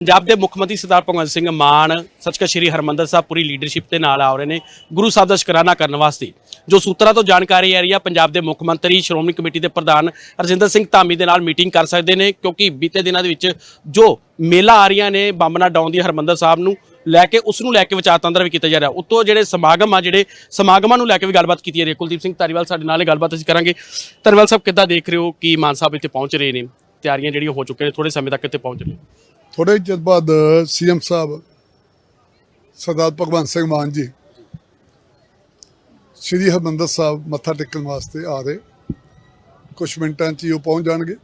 ਪੰਜਾਬ ਦੇ ਮੁੱਖ ਮੰਤਰੀ ਸਰਦਾਰ ਭਗਵੰਤ ਸਿੰਘ ਮਾਨ ਸੱਚਖੰਡ ਸ੍ਰੀ ਹਰਮੰਦਰ ਸਾਹਿਬ, ਪੂਰੀ ਲੀਡਰਸ਼ਿਪ ਦੇ ਨਾਲ ਆ ਰਹੇ ਨੇ, ਗੁਰੂ ਸਾਹਿਬ ਦਾ ਸ਼ੁਕਰਾਨਾ ਕਰਨ ਵਾਸਤੇ। ਜੋ ਸੂਤਰਾਂ ਤੋਂ ਜਾਣਕਾਰੀ ਆ ਰਹੀ ਆ, ਪੰਜਾਬ ਦੇ ਮੁੱਖ ਮੰਤਰੀ, ਸ਼੍ਰੋਮਣੀ ਕਮੇਟੀ ਦੇ ਪ੍ਰਧਾਨ ਰਜਿੰਦਰ ਸਿੰਘ ਧਾਮੀ ਦੇ ਨਾਲ ਮੀਟਿੰਗ ਕਰ ਸਕਦੇ ਨੇ, ਕਿਉਂਕਿ ਬੀਤੇ ਦਿਨਾਂ ਦੇ ਵਿੱਚ ਜੋ ਮੇਲਾ ਆ ਰਹੀਆਂ ਨੇ ਬੰਬਨਾ ਡਾਉਨ ਦੀ ਹਰਮੰਦਰ ਸਾਹਿਬ ਨੂੰ ਲੈ ਕੇ, ਉਸ ਨੂੰ ਲੈ ਕੇ ਵਿਚਾਰ ਤੰਤਰ ਵੀ ਕੀਤਾ ਜਾ ਰਿਹਾ। ਉਤੋਂ ਜਿਹੜੇ ਸਮਾਗਮ ਆ, ਜਿਹੜੇ ਸਮਾਗਮਾਂ ਨੂੰ ਲੈ ਕੇ ਵੀ ਗੱਲਬਾਤ ਕੀਤੀ ਜਾ ਰਹੀ ਹੈ। ਕੁਲਦੀਪ ਸਿੰਘ ਧਾਰੀਵਾਲ ਸਾਡੇ ਨਾਲ ਇਹ ਗੱਲਬਾਤ ਅਸੀਂ ਕਰਾਂਗੇ। ਧਾਰੀਵਾਲ ਸਾਹਿਬ, ਕਿੱਦਾਂ ਦੇਖ ਰਹੇ ਹੋ? ਕਿ ਮਾਨ ਸਾਹਿਬ ਇੱਥੇ ਪਹੁੰਚ ਰਹੇ ਨੇ? ਤਿਆਰੀਆਂ ਜਿਹੜੀਆਂ ਹੋ ਚੁੱਕੀਆਂ ਨੇ ਥੋੜੇ ਸਮੇਂ ਤੱਕ ਇੱਥੇ ਪਹੁੰਚ ਰਹੇ ਥੋੜੇ ਚਿਰ ਬਾਅਦ ਸੀਐਮ ਸਾਹਿਬ ਸਰਦਾਰ ਭਗਵੰਤ ਸਿੰਘ ਮਾਨ ਜੀ ਸ਼੍ਰੀ ਹਰਮੰਦਰ ਸਾਹਿਬ ਮੱਥਾ ਟੇਕਣ ਵਾਸਤੇ ਆ ਰਹੇ। ਕੁਝ ਮਿੰਟਾਂ 'ਚ ਹੀ ਉਹ ਪਹੁੰਚ ਜਾਣਗੇ।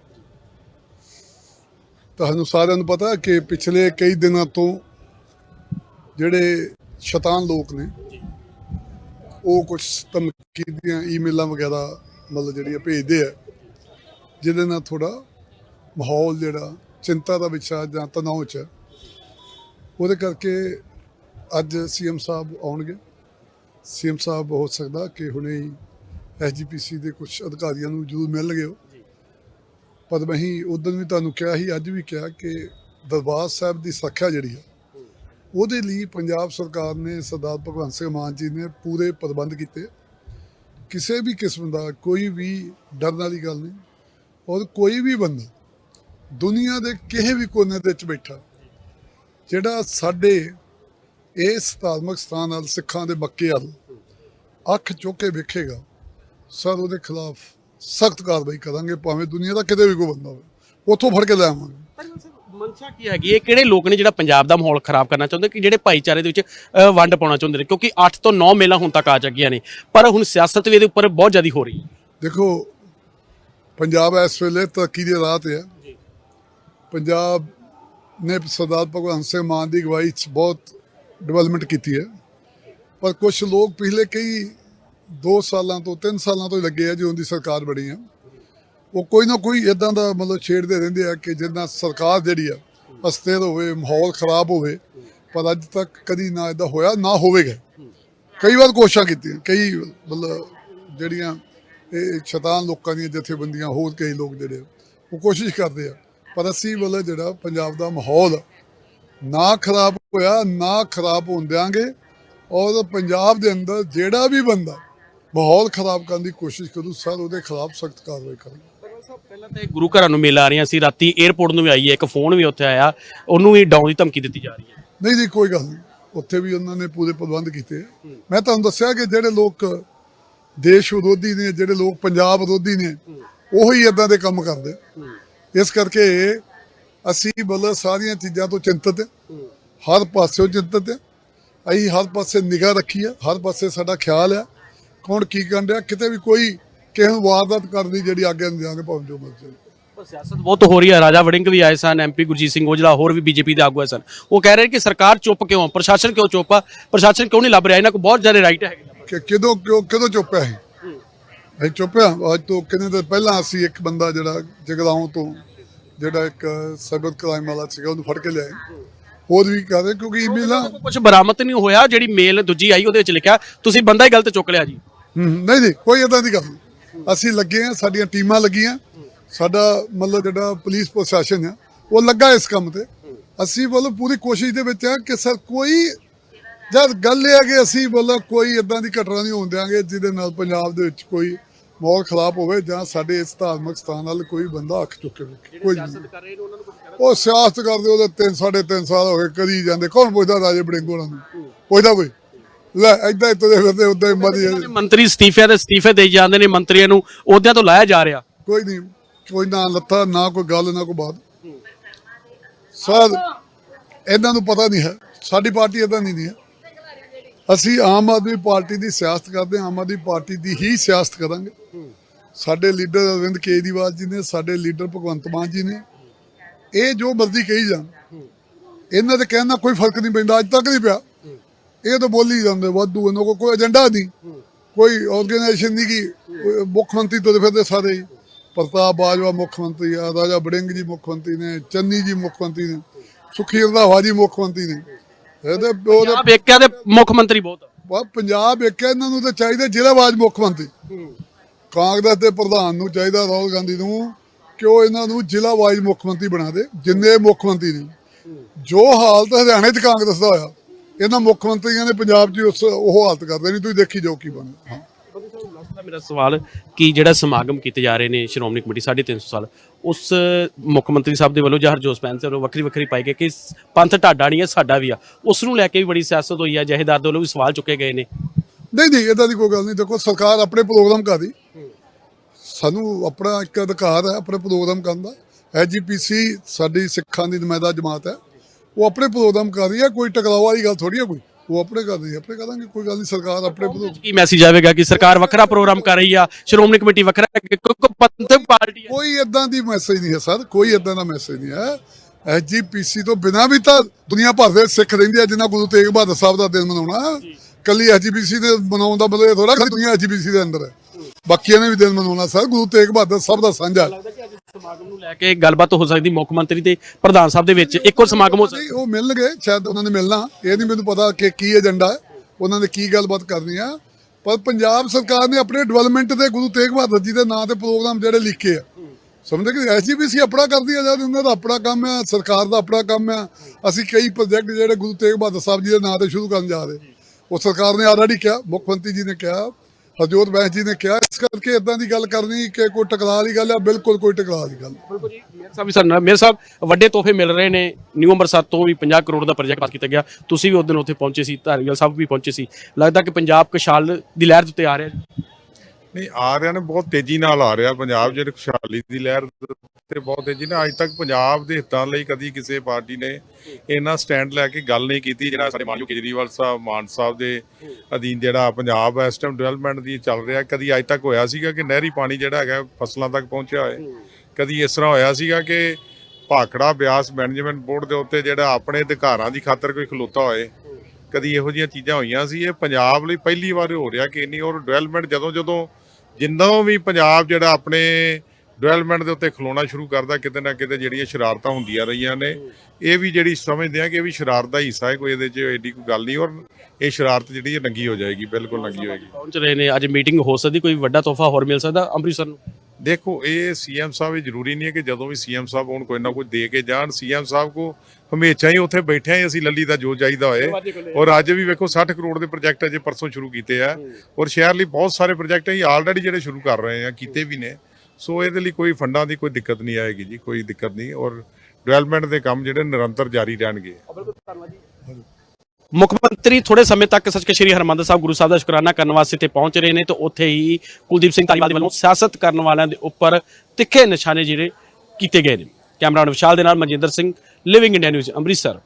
ਤੁਹਾਨੂੰ ਸਾਰਿਆਂ ਨੂੰ ਪਤਾ ਕਿ ਪਿਛਲੇ ਕਈ ਦਿਨਾਂ ਤੋਂ ਜਿਹੜੇ ਸ਼ੈਤਾਨ ਲੋਕ ਨੇ, ਉਹ ਕੁਝ ਧਮਕੀ ਦੀਆਂ ਈਮੇਲਾਂ ਵਗੈਰਾ ਮਤਲਬ ਜਿਹੜੀਆਂ ਭੇਜਦੇ ਆ, ਜਿਹਦੇ ਨਾਲ ਥੋੜਾ ਮਾਹੌਲ ਜਿਹੜਾ ਚਿੰਤਾ ਦਾ ਵਿਸ਼ਾ ਜਾਂ ਤਣਾਅ ਚ ਉਹਦੇ ਕਰਕੇ ਅੱਜ ਸੀਐਮ ਸਾਹਿਬ ਆਉਣਗੇ। ਸੀਐਮ ਸਾਹਿਬ ਹੋ ਸਕਦਾ ਕਿ ਹੁਣੇ ਹੀ ਐਸਜੀਪੀਸੀ ਦੇ ਕੁਝ ਅਧਿਕਾਰੀਆਂ ਨੂੰ ਜ਼ਰੂਰ ਮਿਲਣਗੇ ਉਹ। ਪਰ ਮੈਂ ਹੀ ਉਦੋਂ ਵੀ ਤੁਹਾਨੂੰ ਕਿਹਾ ਸੀ ਅੱਜ ਵੀ ਕਿਹਾ ਕਿ ਦਰਬਾਰ ਸਾਹਿਬ ਦੀ ਸੁਰੱਖਿਆ ਜਿਹੜੀ ਹੈ ਉਹਦੇ ਲਈ ਪੰਜਾਬ ਸਰਕਾਰ ਨੇ ਸਰਦਾਰ ਭਗਵੰਤ ਸਿੰਘ ਮਾਨ ਜੀ ਨੇ ਪੂਰੇ ਪ੍ਰਬੰਧ ਕੀਤੇ। ਕਿਸੇ ਵੀ ਕਿਸਮ ਦਾ ਕੋਈ ਵੀ ਡਰਨ ਵਾਲੀ ਗੱਲ ਨਹੀਂ। ਔਰ ਕੋਈ ਵੀ ਬੰਦਾ ਦੁਨੀਆ ਦੇ ਕਿਸੇ ਵੀ ਕੋਨੇ ਦੇ ਵਿੱਚ ਬੈਠਾ ਜਿਹੜਾ ਸਾਡੇ ਇਸ ਧਾਰਮਿਕ ਸਥਾਨ ਨਾਲ ਸਿੱਖਾਂ ਦੇ ਮੱਕੇ ਵੱਲ ਅੱਖ ਚੁੱਕ ਕੇ ਵੇਖੇਗਾ ਸਰ ਉਹਦੇ ਖਿਲਾਫ ਸਖਤ ਕਾਰਵਾਈ ਕਰਾਂਗੇ ਭਾਵੇਂ ਦੁਨੀਆ ਦਾ ਕਿਤੇ ਵੀ ਕੋਈ ਬੰਦਾ ਹੋਵੇ। ਉੱਥੋਂ ਫੜ ਕੇ ਲੈ ਆਵਾਂਗੇ। ਮਨਸ਼ਾ ਕੀ ਹੈਗੀ? ਇਹ ਕਿਹੜੇ ਲੋਕ ਨੇ ਜਿਹੜਾ ਪੰਜਾਬ ਦਾ ਮਾਹੌਲ ਖਰਾਬ ਕਰਨਾ ਚਾਹੁੰਦੇ ਕਿ ਜਿਹੜੇ ਭਾਈਚਾਰੇ ਦੇ ਵਿੱਚ ਵੰਡ ਪਾਉਣਾ ਚਾਹੁੰਦੇ ਨੇ? ਕਿਉਂਕਿ 8 ਤੋਂ 9 ਮੇਲਾ ਹੁਣ ਤੱਕ ਆ ਚੁੱਕੀਆਂ ਨੇ। ਪਰ ਹੁਣ ਸਿਆਸਤ ਵੀ ਇਹਦੇ ਉੱਪਰ ਬਹੁਤ ਜ਼ਿਆਦਾ ਹੋ ਰਹੀ ਹੈ। ਦੇਖੋ ਪੰਜਾਬ ਇਸ ਵੇਲੇ ਤਰੱਕੀ ਦੀ ਰਾਹ ਤੇ ਹੈ। ਪੰਜਾਬ ਨੇ ਸਰਦਾਰ ਭਗਵੰਤ ਸਿੰਘ ਮਾਨ ਦੀ ਅਗਵਾਈ 'ਚ ਬਹੁਤ ਡਿਵੈਲਪਮੈਂਟ ਕੀਤੀ ਹੈ। ਪਰ ਕੁਝ ਲੋਕ ਪਿਛਲੇ ਕਈ 2 ਸਾਲਾਂ ਤੋਂ 3 ਸਾਲਾਂ ਤੋਂ ਲੱਗੇ ਆ ਜਿਉਂ ਦੀ ਸਰਕਾਰ ਬਣੀ ਆ। ਉਹ ਕੋਈ ਨਾ ਕੋਈ ਇਦਾਂ ਦਾ ਮਤਲਬ ਛੇੜਦੇ ਰਹਿੰਦੇ ਆ ਕਿ ਜਿੰਨਾ ਸਰਕਾਰ ਜਿਹੜੀ ਆ ਅਸਥਿਰ ਹੋਵੇ ਮਾਹੌਲ ਖਰਾਬ ਹੋਵੇ ਪਰ ਅੱਜ ਤੱਕ ਕਦੀ ਨਾ ਇਦਾਂ ਹੋਇਆ ਨਾ ਹੋਵੇਗਾ। ਕਈ ਵਾਰ ਕੋਸ਼ਿਸ਼ਾਂ ਕੀਤੀਆਂ ਕਈ ਮਤਲਬ ਜਿਹੜੀਆਂ ਇਹ ਸ਼ੈਤਾਨ ਲੋਕਾਂ ਦੀਆਂ ਜਥੇਬੰਦੀਆਂ ਹੋਰ ਕਈ ਲੋਕ ਜਿਹੜੇ ਆ, ਉਹ ਕੋਸ਼ਿਸ਼ ਕਰਦੇ ਆ। ਪਰ ਅਸੀਂ ਵੱਲ ਜਿਹੜਾ ਪੰਜਾਬ ਦਾ ਮਾਹੌਲ ਨਾ ਖਰਾਬ ਹੋਇਆ ਨਾ ਖਰਾਬ ਹੋਣ ਦਿਆਂਗੇ ਔਰ ਪੰਜਾਬ ਦੇ ਅੰਦਰ ਜਿਹੜਾ ਵੀ ਬੰਦਾ ਮਾਹੌਲ ਖਰਾਬ ਕਰਨ ਦੀ ਕੋਸ਼ਿਸ਼ ਕਰੂ ਸਰ ਉਹਦੇ ਖਿਲਾਫ ਸਖਤ ਕਾਰਵਾਈ ਕਰਾਂਗੇ। ਪਹਿਲਾਂ ਤੇ ਗੁਰੂ ਘਰਾਂ ਨੂੰ ਮੇਲਾ ਆ ਰਹੀਆਂ ਸੀ ਰਾਤੀ 에어ਪੋਰਟ ਨੂੰ ਵੀ ਆਈ ਹੈ ਇੱਕ ਫੋਨ ਵੀ ਉੱਥੇ ਆਇਆ ਉਹਨੂੰ ਵੀ ਡਾਊਨ ਦੀ ਧਮਕੀ ਦਿੱਤੀ ਜਾ ਰਹੀ ਹੈ। ਨਹੀਂ ਨਹੀਂ ਕੋਈ ਗੱਲ ਨਹੀਂ। ਉੱਥੇ ਵੀ ਉਹਨਾਂ ਨੇ ਪੂਰੇ ਪ੍ਰਬੰਧ ਕੀਤੇ। ਮੈਂ ਤੁਹਾਨੂੰ ਦੱਸਿਆ ਕਿ ਜਿਹੜੇ ਲੋਕ ਦੇਸ਼ ਵਿਰੋਧੀ ਨੇ ਜਿਹੜੇ ਲੋਕ ਪੰਜਾਬ ਵਿਰੋਧੀ ਨੇ ਉਹੀ ਇਦਾਂ ਦੇ ਕੰਮ ਕਰਦੇ। ਇਸ ਕਰਕੇ ਅਸੀਂ ਬਲ ਸਾਰੀਆਂ ਚੀਜ਼ਾਂ ਤੋਂ ਚਿੰਤਤ ਹਾਂ। ਹਰ ਪਾਸਿਓਂ ਚਿੰਤਤ ਹਾਂ। ਅਸੀਂ ਹਰ ਪਾਸੇ ਨਿਗਾਹ ਰੱਖੀ ਹੈ। ਹਰ ਪਾਸੇ ਸਾਡਾ ਖਿਆਲ ਹੈ। ਕੌਣ ਕੀ ਕਰਨ ਰਿਹਾ ਕਿਤੇ ਵੀ ਕੋਈ ਕਿਸੇ ਨੂੰ ਵਾਰਦਾਤ ਕਰਨ ਦੀ ਜਿਹੜੀ ਆਗਿਆ ਨਹੀਂ ਦਿਆਂਗੇ ਭਾਵੇਂ ਜੋ ਮਰਜ਼ੀ ਸਿਆਸਤ ਬਹੁਤ ਹੋ ਰਹੀ ਹੈ। ਰਾਜਾ ਵੜਿੰਗ ਵੀ ਆਏ ਸਨ ਐਮਪੀ ਗੁਰਜੀਤ ਸਿੰਘ ਔਜਲਾ ਹੋਰ ਵੀ ਬੀਜੇਪੀ ਦੇ ਆਗੂ ਸਨ। ਉਹ ਕਹਿ ਰਹੇ ਕਿ ਸਰਕਾਰ ਚੁੱਪ ਕਿਉਂ ਆ? ਪ੍ਰਸ਼ਾਸਨ ਕਿਉਂ ਚੁੱਪ ਆ? ਪ੍ਰਸ਼ਾਸਨ ਕਿਉਂ ਨਹੀਂ ਲੱਭ ਰਿਹਾ? ਇਹਨਾਂ ਕੋਲ ਬਹੁਤ ਜ਼ਿਆਦਾ ਰਾਈਟ ਹੈਗੇ ਕਿ ਕਿਦੋਂ ਕਿਉਂ ਕਦੋਂ ਚੁੱਪਿਆ ਸੀ ਅਸੀਂ ਚੁੱਪਿਆ ਅੱਜ ਤੋਂ ਕਿੰਨੇ ਦਿਨ ਪਹਿਲਾਂ ਅਸੀਂ ਇੱਕ ਬੰਦਾ ਜਿਹੜਾ ਜਗਰਾਉਂ ਤੋਂ ਜਿਹੜਾ ਇੱਕ ਸਾਈਬਰ ਕ੍ਰਾਈਮ ਵਾਲਾ ਸੀਗਾ ਉਹਨੂੰ ਫੜ ਕੇ ਲਿਆਏ। ਹੋਰ ਵੀ ਕਰਦੇ ਕਿਉਂਕਿ ਈਮੇਲਾਂ ਕੁਝ ਬਰਾਮਦ ਨਹੀਂ ਹੋਇਆ ਜਿਹੜੀ ਮੇਲ ਦੂਜੀ ਆਈ ਉਹਦੇ ਵਿੱਚ ਲਿਖਿਆ ਤੁਸੀਂ ਬੰਦਾ ਹੀ ਗਲਤ ਚੁੱਕ ਲਿਆ ਜੀ। ਨਹੀਂ ਨਹੀਂ ਕੋਈ ਇਦਾਂ ਦੀ ਗੱਲ ਨਹੀਂ। ਅਸੀਂ ਲੱਗੇ ਆ ਸਾਡੀਆਂ ਟੀਮਾਂ ਲੱਗੀਆਂ। ਸਾਡਾ ਮਤਲਬ ਜਿਹੜਾ ਪੁਲਿਸ ਪ੍ਰਸ਼ਾਸਨ ਆ ਉਹ ਲੱਗਾ ਇਸ ਕੰਮ ਤੇ। ਅਸੀਂ ਵੱਲੋਂ ਪੂਰੀ ਕੋਸ਼ਿਸ਼ ਦੇ ਵਿੱਚ ਆ ਕਿ ਸਰ ਕੋਈ ਜਦ ਗੱਲ ਇਹ ਹੈ ਕਿ ਅਸੀਂ ਵੱਲੋਂ ਕੋਈ ਇਦਾਂ ਦੀ ਘਟਨਾ ਨਹੀਂ ਹੋਣ ਦਿਆਂਗੇ ਜਿਹਦੇ ਨਾਲ ਪੰਜਾਬ ਦੇ ਵਿੱਚ ਕੋਈ ਮਾਹੌਲ ਖਰਾਬ ਹੋਵੇ ਜਾਂ ਸਾਡੇ ਇਸ ਧਾਰਮਿਕ ਸਥਾਨ ਨਾਲ ਕੋਈ ਬੰਦਾ ਅੱਖ ਚੁੱਕੇ ਕੋਈ ਨਹੀਂ ਕਰ ਰਹੇ ਨੇ ਉਹਨਾਂ ਨੂੰ ਕੁਝ ਉਹ ਸਿਆਸਤ ਕਰਦੇ ਉਹਦੇ ਤਿੰਨ ਸਾਢੇ ਤਿੰਨ ਸਾਲ ਹੋ ਗਏ ਕਰੀ ਜਾਂਦੇ। ਕੌਣ ਪੁੱਛਦਾ ਰਾਜੇ ਬੜਿੰਗ ਉਹਨਾਂ ਨੂੰ? ਪੁੱਛਦਾ ਕੋਈ? ਲੈ ਏਦਾਂ ਹੀ ਤੁਰੇ ਫਿਰਦੇ ਉਦਾਂ ਹੀ ਮਰੀ ਜਾਂਦੇ। ਮੰਤਰੀ ਅਸਤੀਫਿਆਂ ਦੇ ਅਸਤੀਫੇ ਦੇਈ ਜਾਂਦੇ ਨੇ ਮੰਤਰੀਆਂ ਨੂੰ ਅਹੁਦਿਆਂ ਤੋਂ ਲਾਇਆ ਜਾ ਰਿਹਾ। ਕੋਈ ਨਹੀਂ ਕੋਈ ਨਾ ਲੱਥਾ ਨਾ ਕੋਈ ਗੱਲ ਨਾ ਕੋਈ ਬਾਤ। ਸਰ ਇਹਨਾਂ ਨੂੰ ਪਤਾ ਨਹੀਂ ਹੈ। ਸਾਡੀ ਪਾਰਟੀ ਇਦਾਂ ਨਹੀਂ ਨਹੀਂ ਹੈ। ਅਸੀਂ ਆਮ ਆਦਮੀ ਪਾਰਟੀ ਦੀ ਸਿਆਸਤ ਕਰਦੇ ਆਮ ਆਦਮੀ ਪਾਰਟੀ ਦੀ ਹੀ ਸਿਆਸਤ ਕਰਾਂਗੇ। ਸਾਡੇ ਲੀਡਰ ਅਰਵਿੰਦ ਕੇਜਰੀਵਾਲ ਜੀ ਨੇ, ਸਾਡੇ ਲੀਡਰ ਭਗਵੰਤ ਮਾਨ ਜੀ ਨੇ, ਇਹ ਜੋ ਮਰਜ਼ੀ ਕਹੀ ਜਾਣ। ਇਹਨਾਂ ਦੇ ਕਹਿਣ ਨਾਲ ਕੋਈ ਫ਼ਰਕ ਨਹੀਂ ਪੈਂਦਾ, ਅੱਜ ਤੱਕ ਨਹੀਂ ਪਿਆ। ਇਹ ਤਾਂ ਬੋਲੀ ਜਾਂਦੇ, ਵਾਧੂ, ਇਹਨਾਂ ਕੋਲ ਕੋਈ ਏਜੰਡਾ ਨਹੀਂ। ਕੋਈ ਆਰਗੇਨਾਈਜੇਸ਼ਨ ਨਹੀਂ ਕੀ ਮੁੱਖ ਮੰਤਰੀ ਤੋਂ ਫਿਰਦੇ ਸਾਰੇ ਪ੍ਰਤਾਪ ਬਾਜਵਾ ਮੁੱਖ ਮੰਤਰੀ ਆ, ਰਾਜਾ ਬੜਿੰਗ ਜੀ ਮੁੱਖ ਮੰਤਰੀ ਨੇ, ਚੰਨੀ ਜੀ ਮੁੱਖ ਮੰਤਰੀ ਨੇ ਸੁਖੀ ਦਾ ਜੀ ਮੁੱਖ ਮੰਤਰੀ ਨੇ। ਇਹਦੇ ਉਹਦੇ ਆਪ ਏਕਿਆਂ ਦੇ ਮੁੱਖ ਮੰਤਰੀ ਬਹੁਤ ਆ। ਵਾ ਪੰਜਾਬ ਇੱਕ ਹੈ, ਇਹਨਾਂ ਨੂੰ ਤਾਂ ਚਾਹੀਦਾ ਜ਼ਿਲ੍ਹਾਵਾਜ ਮੁੱਖ ਮੰਤਰੀ। ਕਾਂਗਰਸ ਦੇ ਪ੍ਰਧਾਨ ਨੂੰ ਚਾਹੀਦਾ ਰਾਹੁਲ ਗਾਂਧੀ ਨੂੰ ਕਿ ਉਹ ਇਹਨਾਂ ਨੂੰ ਜ਼ਿਲ੍ਹਾਵਾਜ ਮੁੱਖ ਮੰਤਰੀ ਬਣਾ ਦੇ ਜਿੰਨੇ ਮੁੱਖ ਮੰਤਰੀ ਨੇ। ਜੋ ਹਾਲਤ ਹਰਿਆਣੇ 'ਚ ਕਾਂਗਰਸ ਦਾ ਹੋਇਆ ਇਹਨਾਂ ਮੁੱਖ ਮੰਤਰੀਆਂ ਨੇ ਪੰਜਾਬ 'ਚ ਉਸ ਉਹ ਹਾਲਤ ਕਰਦੇ ਨਹੀਂ ਤੁਸੀਂ ਦੇਖੀ ਜਾਓ ਕੀ ਬਣਿਆ ਹਾਂ। ਲਾਸਟ ਦਾ ਮੇਰਾ ਸਵਾਲ ਕਿ ਜਿਹੜਾ ਸਮਾਗਮ ਕੀਤੇ ਜਾ ਰਹੇ ਨੇ ਸ਼੍ਰੋਮਣੀ ਕਮੇਟੀ 350 ਸਾਲ, ਉਸ ਮੁੱਖ ਮੰਤਰੀ ਸਾਹਿਬ ਦੇ ਵੱਲੋਂ ਜਹਰ ਜੋਸ ਪੈਂਸਰ ਉਹ ਵੱਖਰੀ ਵੱਖਰੀ ਪਾਈ ਗਈ ਕਿ ਪੰਥ ਢਾਡਾ ਨਹੀਂ ਹੈ, ਸਾਡਾ ਵੀ ਆ। ਉਸ ਨੂੰ ਲੈ ਕੇ ਵੀ ਬੜੀ ਸਿਆਸਤ ਹੋਈ ਹੈ ਜਹੇਦਾਰ ਦੇ ਵੱਲੋਂ ਵੀ ਸਵਾਲ ਚੁੱਕੇ ਗਏ ਨੇ। ਨਹੀਂ ਨਹੀਂ ਇਦਾਂ ਦੀ ਕੋਈ ਗੱਲ ਨਹੀਂ। ਦੇਖੋ, ਸਰਕਾਰ ਆਪਣੇ ਪ੍ਰੋਗਰਾਮ ਕਰਦੀ ਸਾਨੂੰ ਆਪਣਾ ਇੱਕ ਅਧਿਕਾਰ ਹੈ ਆਪਣੇ ਪ੍ਰੋਗਰਾਮ ਕਰਨ ਦਾ। ਐਜੀਪੀਸੀ ਸਾਡੀ ਸਿੱਖਾਂ ਦੀ ਨੁਮਾਇੰਦਾ ਜਮਾਤ ਹੈ। ਉਹ ਆਪਣੇ ਪ੍ਰੋਗਰਾਮ ਕਰ ਰਹੀ ਹੈ। ਕੋਈ ਟਕਰਾਓ ਵਾਲੀ ਗੱਲ ਥੋੜੀ ਹੈ ਕੋਈ? ਉਹ ਆਪਣੇ ਕਰ ਰਹੀ ਹੈ ਆਪਣੇ ਕਰਾਂਗੇ ਕੋਈ ਗੱਲ ਨਹੀਂ ਸਰਕਾਰ ਆਪਣੇ ਪ੍ਰੋਗਰਾਮ ਕੀ ਮੈਸੇਜ ਆਵੇਗਾ ਕਿ ਸਰਕਾਰ ਵੱਖਰਾ ਪ੍ਰੋਗਰਾਮ ਕਰ ਰਹੀ ਆ? ਸ਼੍ਰੋਮਣੀ ਕਮੇਟੀ ਵੱਖਰਾ ਕਿਉਂਕਿ ਪੰਥ ਪਾਰਟੀ ਹੈ? ਕੋਈ ਇਦਾਂ ਦੀ ਮੈਸੇਜ ਨਹੀਂ ਹੈ ਸਰ। ਕੋਈ ਇਦਾਂ ਦਾ ਮੈਸੇਜ ਨਹੀਂ ਹੈ। ਐਜੀਪੀਸੀ ਤੋਂ ਬਿਨਾਂ ਵੀ ਤਾਂ ਦੁਨੀਆ ਭਰ ਦੇ ਸਿੱਖ ਰਹਿੰਦੇ ਆ ਜਿਨ੍ਹਾਂ ਗੁਰੂ ਤੇਗ ਬਹਾਦਰ ਸਾਹਿਬ ਦਾ ਦਿਨ ਮਨਾਉਣਾ। ਕੱਲੀ ਐਜੀਪੀਸੀ ਦੇ ਮਨਾਉਣ ਦਾ ਮਤਲਬ ਇਹ ਥੋੜਾ ਕਿ ਦੁਨੀਆ ਐਜੀਪੀਸੀ ਦੇ ਅੰਦਰ ਹੈ। ਬਾਕੀਆਂ ਨੇ ਵੀ ਦਿਨ ਮਨਾਉਣਾ ਸਰ ਗੁਰੂ ਤੇਗ ਬਹਾਦਰ ਸਭ ਦਾ ਸਾਂਝਾ। ਲੱਗਦਾ ਕਿ ਅੱਜ ਸਮਾਗਮ ਨੂੰ ਲੈ ਕੇ ਗੱਲਬਾਤ ਹੋ ਸਕਦੀ ਮੁੱਖ ਮੰਤਰੀ ਤੇ ਪ੍ਰਧਾਨ ਸਾਹਿਬ ਦੇ ਵਿੱਚ। ਇੱਕੋ ਸਮਾਗਮ ਹੋ ਸਕਦਾ। ਨਹੀਂ ਉਹ ਮਿਲਣਗੇ ਸ਼ਾਇਦ ਉਹਨਾਂ ਨੇ ਮਿਲਣਾ। ਇਹ ਨਹੀਂ ਮੈਨੂੰ ਪਤਾ ਕਿ ਕੀ ਏਜੰਡਾ ਹੈ ਉਹਨਾਂ ਨੇ ਕੀ ਗੱਲਬਾਤ ਕਰਨੀ ਆ ਪਰ ਪੰਜਾਬ ਸਰਕਾਰ ਨੇ ਆਪਣੇ ਡਿਵੈਲਪਮੈਂਟ ਦੇ ਗੁਰੂ ਤੇਗ ਬਹਾਦਰ ਜੀ ਦੇ ਨਾਂ ਤੇ ਪ੍ਰੋਗਰਾਮ ਜਿਹੜੇ ਲਿਖੇ ਆ। ਸਮਝਦੇ ਕਿ ਐਸਜੀਪੀਸੀ ਆਪਣਾ ਕਰਦੀ ਆ ਜਦ ਉਹਨਾਂ ਦਾ ਆਪਣਾ ਕੰਮ ਆ ਸਰਕਾਰ ਦਾ ਆਪਣਾ ਕੰਮ ਆ। ਅਸੀਂ ਕਈ ਪ੍ਰੋਜੈਕਟ ਜਿਹੜੇ ਗੁਰੂ ਤੇਗ ਬਹਾਦਰ ਸਾਹਿਬ ਜੀ ਦੇ ਨਾਂ ਤੇ ਸ਼ੁਰੂ ਕਰਨ ਜਾ ਰਹੇ। ਉਹ ਸਰਕਾਰ ਨੇ ਆਲਰੇਡੀ ਕਿਹਾ ਮੁੱਖ ਮੰਤਰੀ ਜੀ ਨੇ ਕਿਹਾ ਹਰਜੋਤ ਬੈਂਸ ਜੀ ਨੇ ਕਿਹਾ ਇਸ ਕਰਕੇ ਇਦਾਂ ਦੀ ਗੱਲ ਕਰਨੀ ਕਿ ਕੋਈ ਟਕਰਾਅ ਦੀ ਗੱਲ ਆ, ਬਿਲਕੁਲ ਕੋਈ ਟਕਰਾਅ ਦੀ ਗੱਲ ਬਿਲਕੁਲ ਜੀ। ਮੇਰ ਸਾਹਿਬ ਵੀ ਸਾਡੇ ਨਾਲ ਮੇਰ ਸਾਹਿਬ, ਵੱਡੇ ਤੋਹਫੇ ਮਿਲ ਰਹੇ ਨੇ। ਨਿਊ ਅੰਮ੍ਰਿਤਸਰ ਤੋਂ ਵੀ 50 ਕਰੋੜ ਦਾ ਪ੍ਰੋਜੈਕਟ ਪਾਸ ਕੀਤਾ ਗਿਆ। ਤੁਸੀਂ ਵੀ ਉਸ ਦਿਨ ਉੱਥੇ ਪਹੁੰਚੇ ਸੀ, ਧਾਰੀਵਾਲ ਸਾਹਿਬ ਵੀ ਪਹੁੰਚੇ ਸੀ। ਲੱਗਦਾ ਕਿ ਪੰਜਾਬ ਕਸ਼ਾਲ ਦੀ ਲਹਿਰ ਦੇ ਉੱਤੇ ਆ ਰਿਹਾ ਨਹੀਂ, ਆ ਰਿਹਾ ਨੇ, ਬਹੁਤ ਤੇਜ਼ੀ ਨਾਲ ਆ ਰਿਹਾ ਪੰਜਾਬ, ਜਿਹੜੇ ਖੁਸ਼ਹਾਲੀ ਦੀ ਲਹਿਰ ਤੇ ਬਹੁਤ ਤੇਜ਼ੀ ਨਾਲ। ਅੱਜ ਤੱਕ ਪੰਜਾਬ ਦੇ ਹਿੱਤਾਂ ਲਈ ਕਦੀ ਕਿਸੇ ਪਾਰਟੀ ਨੇ ਇੰਨਾ ਸਟੈਂਡ ਲੈ ਕੇ ਗੱਲ ਨਹੀਂ ਕੀਤੀ, ਜਿਹੜਾ ਸਾਡੇ ਮਾਨਯੋਗ ਕੇਜਰੀਵਾਲ ਸਾਹਿਬ, ਮਾਨ ਸਾਹਿਬ ਦੇ ਅਧੀਨ ਜਿਹੜਾ ਪੰਜਾਬ ਇਸ ਟਾਈਮ ਡਿਵੈਲਪਮੈਂਟ ਦੀ ਚੱਲ ਰਿਹਾ। ਕਦੀ ਅੱਜ ਤੱਕ ਹੋਇਆ ਸੀਗਾ ਕਿ ਨਹਿਰੀ ਪਾਣੀ ਜਿਹੜਾ ਹੈਗਾ, ਫਸਲਾਂ ਤੱਕ ਪਹੁੰਚਿਆ ਹੋਏ। ਕਦੀ ਇਸ ਤਰ੍ਹਾਂ ਹੋਇਆ ਸੀਗਾ ਕਿ ਭਾਖੜਾ ਬਿਆਸ ਮੈਨੇਜਮੈਂਟ ਬੋਰਡ ਦੇ ਉੱਤੇ ਜਿਹੜਾ ਆਪਣੇ ਅਧਿਕਾਰਾਂ ਦੀ ਖਾਤਰ ਕੋਈ ਖਲੋਤਾ ਹੋਏ, ਕਦੀ ਇਹੋ ਜਿਹੀਆਂ ਚੀਜ਼ਾਂ ਹੋਈਆਂ ਸੀ। ਇਹ ਪੰਜਾਬ ਲਈ ਪਹਿਲੀ ਵਾਰ ਹੋ ਰਿਹਾ ਕਿ ਇੰਨੀ ਔਰ ਡਿਵੈਲਪਮੈਂਟ ਜਦੋਂ ਜਦੋਂ ਜਿੰਦੋਂ ਵੀ ਪੰਜਾਬ ਜਿਹੜਾ ਆਪਣੇ ਡਿਵੈਲਪਮੈਂਟ ਦੇ ਉੱਤੇ ਖਲੋਣਾ ਸ਼ੁਰੂ ਕਰਦਾ ਕਿਤੇ ਨਾ ਕਿਤੇ ਜਿਹੜੀਆਂ ਸ਼ਰਾਰਤਾਂ ਹੁੰਦੀਆਂ ਰਹੀਆਂ ਨੇ ਇਹ ਵੀ ਜਿਹੜੀ ਸਮਝਦੇ ਆ ਕਿ ਇਹ ਵੀ ਸ਼ਰਾਰਤ ਦਾ ਹਿੱਸਾ ਹੈ ਕੋਈ ਇਹਦੇ 'ਚ ਐਡੀ ਕੋਈ ਗੱਲ ਨਹੀਂ ਔਰ ਇਹ ਸ਼ਰਾਰਤ ਜਿਹੜੀ ਹੈ ਨੰਗੀ ਹੋ ਜਾਏਗੀ ਬਿਲਕੁਲ ਨੰਗੀ ਹੋਏਗੀ। ਪਹੁੰਚ ਰਹੇ ਨੇ ਅੱਜ ਮੀਟਿੰਗ ਹੋ ਸਕਦੀ ਕੋਈ ਵੱਡਾ ਤੋਹਫਾ ਹੋਰ ਮਿਲ ਸਕਦਾ ਅੰਮ੍ਰਿਤਸਰ ਨੂੰ? ਦੇਖੋ ਇਹ ਸੀਐਮ ਸਾਹਿਬ ਇਹ ਜ਼ਰੂਰੀ ਨਹੀਂ ਹੈ ਕਿ ਜਦੋਂ ਵੀ ਸੀਐਮ ਸਾਹਿਬ ਹੁਣ ਕੋਈ ਨਾ ਕੋਈ ਦੇ ਕੇ ਜਾਣ ਸੀਐਮ ਸਾਹਿਬ ਕੋ ਹਮੇਸ਼ਾ ਹੀ ਉੱਥੇ ਬੈਠੇ ਆ ਅਸੀਂ ਲੱਲੀ ਦਾ ਜੋ ਚਾਹੀਦਾ ਹੋਏ। ਔਰ ਅੱਜ ਵੀ ਵੇਖੋ 60 ਕਰੋੜ ਦੇ ਪ੍ਰੋਜੈਕਟ ਅਜੇ ਪਰਸੋਂ ਸ਼ੁਰੂ ਕੀਤੇ ਆ। ਔਰ ਸ਼ਹਿਰ ਲਈ ਬਹੁਤ ਸਾਰੇ ਪ੍ਰੋਜੈਕਟ ਅਸੀਂ ਆਲਰੇਡੀ ਜਿਹੜੇ ਸ਼ੁਰੂ ਕਰ ਰਹੇ ਆ ਕੀਤੇ ਵੀ ਨੇ। ਸੋ ਇਹਦੇ ਲਈ ਕੋਈ ਫੰਡਾਂ ਦੀ ਕੋਈ ਦਿੱਕਤ ਨਹੀਂ ਆਏਗੀ ਜੀ ਕੋਈ ਦਿੱਕਤ ਨਹੀਂ। ਔਰ ਡਿਵੈਲਪਮੈਂਟ ਦੇ ਕੰਮ ਜਿਹੜੇ ਨਿਰੰਤਰ ਜਾਰੀ ਰਹਿਣਗੇ। ਮੁੱਖ ਮੰਤਰੀ ਥੋੜੇ ਸਮੇਂ ਤੱਕ ਸੱਚਖੰਡ ਸ੍ਰੀ ਹਰਮੰਦਰ ਸਾਹਿਬ ਗੁਰੂ ਸਾਹਿਬ ਦਾ ਸ਼ੁਕਰਾਨਾ ਕਰਨ ਵਾਸਤੇ ਤੇ ਪਹੁੰਚ ਰਹੇ ਨੇ ਤੇ ਉੱਥੇ ਹੀ ਕੁਲਦੀਪ ਸਿੰਘ ਧਾਲੀਵਾਲ ਦੇ ਵੱਲੋਂ ਸਿਆਸਤ ਕਰਨ ਵਾਲਿਆਂ ਦੇ ਉੱਪਰ ਤਿੱਖੇ ਨਿਸ਼ਾਨੇ ਜਿਹੜੇ ਕੀਤੇ ਗਏ ਨੇ। ਕੈਮਰਾਮੈਨ ਵਿਸ਼ਾਲ ਦੇ ਨਾਲ Manjinder Singh living India news Amritsar.